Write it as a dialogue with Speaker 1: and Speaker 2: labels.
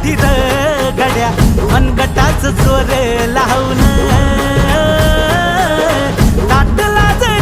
Speaker 1: हाती गड्या मनगटाच चोर लावून